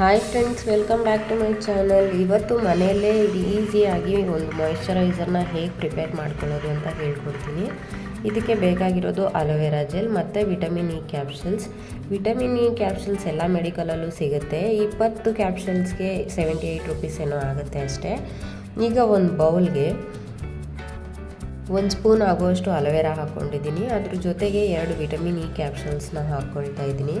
Hi friends welcome back to my channel ಇವತ್ತು ಮನೆಯಲ್ಲೇ ಈಸಿಯಾಗಿ ಒಂದು ಮಾಯಿಶ್ಚರೈಸರ್ನ ಹೇಗೆ ಪ್ರಿಪೇರ್ ಮಾಡ್ಕೊಳ್ಳೋದು ಅಂತ ಹೇಳ್ಕೊಡ್ತೀನಿ. ಇದಕ್ಕೆ ಬೇಕಾಗಿರೋದು ಅಲೋವೆರಾ ಜೆಲ್ ಮತ್ತು vitamin E capsules vitamin E capsules ಎಲ್ಲ ಮೆಡಿಕಲಲ್ಲೂ ಸಿಗುತ್ತೆ. ಇಪ್ಪತ್ತು ಕ್ಯಾಪ್ಸೂಲ್ಸ್ಗೆ ಸೆವೆಂಟಿ ಏಯ್ಟ್ ರುಪೀಸ್ ಏನೋ ಆಗುತ್ತೆ ಅಷ್ಟೇ. ಈಗ ಒಂದು ಬೌಲ್ಗೆ ಒಂದು ಸ್ಪೂನ್ ಆಗುವಷ್ಟು ಅಲೋವೆರಾ ಹಾಕ್ಕೊಂಡಿದ್ದೀನಿ. ಅದ್ರ ಜೊತೆಗೆ ಎರಡು ವಿಟಮಿನ್ ಇ ಕ್ಯಾಪ್ಸೂಲ್ಸ್ನ ಹಾಕ್ಕೊಳ್ತಾ ಇದ್ದೀನಿ.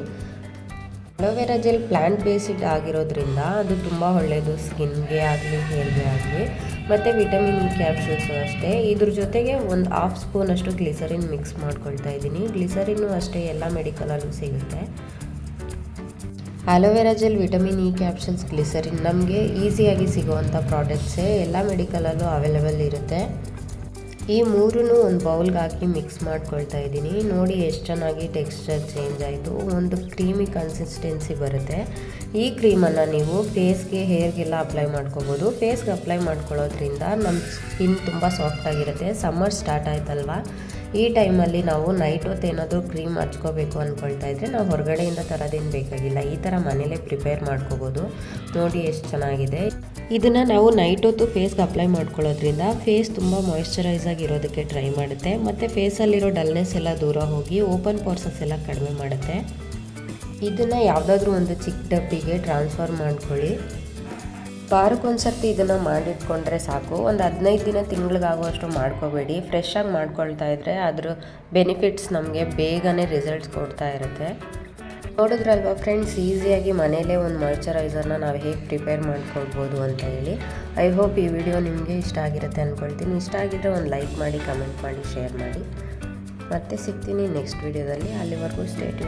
ಅಲೋವೆರಾ ಜೆಲ್ ಪ್ಲ್ಯಾಂಟ್ ಬೇಸ್ಡ್ ಆಗಿರೋದ್ರಿಂದ ಅದು ತುಂಬ ಒಳ್ಳೆಯದು ಸ್ಕಿನ್ಗೆ ಆಗಲಿ, ಹೇರ್ಗೆ ಆಗಲಿ. ಮತ್ತು ವಿಟಮಿನ್ ಇ ಕ್ಯಾಪ್ಸೂಲ್ಸು ಅಷ್ಟೇ. ಇದ್ರ ಜೊತೆಗೆ ಒಂದು ಹಾಫ್ ಸ್ಪೂನಷ್ಟು ಗ್ಲಿಸರಿನ್ ಮಿಕ್ಸ್ ಮಾಡ್ಕೊಳ್ತಾ ಇದ್ದೀನಿ. ಗ್ಲಿಸರಿನ್ನು ಅಷ್ಟೇ ಎಲ್ಲ ಮೆಡಿಕಲಲ್ಲೂ ಸಿಗುತ್ತೆ. Aloe vera gel, vitamin E, capsules, glycerin ನಮಗೆ ಈಸಿಯಾಗಿ ಸಿಗುವಂಥ ಪ್ರಾಡಕ್ಟ್ಸೇ ಎಲ್ಲ ಮೆಡಿಕಲಲ್ಲೂ ಅವೈಲೇಬಲ್ ಇರುತ್ತೆ. ಈ ಮೂರೂ ಒಂದು ಬೌಲ್ಗೆ ಹಾಕಿ ಮಿಕ್ಸ್ ಮಾಡ್ಕೊಳ್ತಾ ಇದ್ದೀನಿ. ನೋಡಿ ಎಷ್ಟು ಚೆನ್ನಾಗಿ ಟೆಕ್ಸ್ಚರ್ ಚೇಂಜ್ ಆಯಿತು. ಒಂದು ಕ್ರೀಮಿ ಕನ್ಸಿಸ್ಟೆನ್ಸಿ ಬರುತ್ತೆ. ಈ ಕ್ರೀಮನ್ನು ನೀವು ಫೇಸ್ಗೆ ಹೇರ್ಗೆಲ್ಲ ಅಪ್ಲೈ ಮಾಡ್ಕೋಬೋದು. ಫೇಸ್ಗೆ ಅಪ್ಲೈ ಮಾಡ್ಕೊಳ್ಳೋದ್ರಿಂದ ನಮ್ಮ ಸ್ಕಿನ್ ತುಂಬ ಸಾಫ್ಟಾಗಿರುತ್ತೆ ಸಮ್ಮರ್ ಸ್ಟಾರ್ಟ್ ಆಯ್ತಲ್ವಾ? ಈ ಟೈಮಲ್ಲಿ ನಾವು ನೈಟ್ ಹೊತ್ತು ಏನಾದರೂ ಕ್ರೀಮ್ ಹಚ್ಕೋಬೇಕು ಅಂದ್ಕೊಳ್ತಾ ಇದ್ದರೆ ನಾವು ಹೊರಗಡೆಯಿಂದ ತರೋದೇನು ಬೇಕಾಗಿಲ್ಲ. ಈ ಥರ ಮನೇಲೇ ಪ್ರಿಪೇರ್ ಮಾಡ್ಕೋಬೋದು. ನೋಡಿ ಎಷ್ಟು ಚೆನ್ನಾಗಿದೆ. ಇದನ್ನು ನಾವು ನೈಟ್ ಹೊತ್ತು ಫೇಸ್ಗೆ ಅಪ್ಲೈ ಮಾಡ್ಕೊಳ್ಳೋದ್ರಿಂದ ಫೇಸ್ ತುಂಬ ಮಾಯಿಶ್ಚರೈಸ್ ಆಗಿರೋದಕ್ಕೆ ಟ್ರೈ ಮಾಡುತ್ತೆ. ಮತ್ತು ಫೇಸಲ್ಲಿರೋ ಡಲ್ನೆಸ್ ಎಲ್ಲ ದೂರ ಹೋಗಿ ಓಪನ್ ಪೋರ್ಸಸ್ ಎಲ್ಲ ಕಡಿಮೆ ಮಾಡುತ್ತೆ. ಇದನ್ನು ಯಾವುದಾದ್ರೂ ಒಂದು ಚಿಕ್ಕ ಡಬ್ಬಿಗೆ ಟ್ರಾನ್ಸ್ಫರ್ ಮಾಡ್ಕೊಳ್ಳಿ. ವಾರಕ್ಕೊಂದ್ಸರ್ತಿ ಇದನ್ನು ಮಾಡಿಟ್ಕೊಂಡ್ರೆ ಸಾಕು. ಒಂದು ಹದಿನೈದು ದಿನ ತಿಂಗಳಿಗಾಗುವಷ್ಟು ಮಾಡ್ಕೋಬೇಡಿ. ಫ್ರೆಶ್ ಆಗಿ ಮಾಡ್ಕೊಳ್ತಾ ಇದ್ದರೆ ಅದರ ಬೆನಿಫಿಟ್ಸ್ ನಮಗೆ ಬೇಗನೆ ರಿಸಲ್ಟ್ಸ್ ಕೊಡ್ತಾ ಇರುತ್ತೆ. ನೋಡಿದ್ರಲ್ವಾ ಫ್ರೆಂಡ್ಸ್ ಈಸಿಯಾಗಿ ಮನೆಯಲ್ಲೇ ಒಂದು ಮಾಯ್ಚರೈಸರ್ನ ನಾವು ಹೇಗೆ ಪ್ರಿಪೇರ್ ಮಾಡ್ಕೊಳ್ಬೋದು ಅಂತ ಹೇಳಿ. ಐ ಹೋಪ್ ಈ ವಿಡಿಯೋ ನಿಮಗೆ ಇಷ್ಟ ಆಗಿರುತ್ತೆ ಅಂದ್ಕೊಳ್ತೀನಿ ಇಷ್ಟ ಆಗಿದ್ದರೆ ಒಂದು ಲೈಕ್ ಮಾಡಿ ಕಮೆಂಟ್ ಮಾಡಿ ಶೇರ್ ಮಾಡಿ. ಮತ್ತೆ ಸಿಗ್ತೀನಿ ನೆಕ್ಸ್ಟ್ ವಿಡಿಯೋದಲ್ಲಿ ಅಲ್ಲಿವರೆಗೂ ಸ್ಟೇಟ್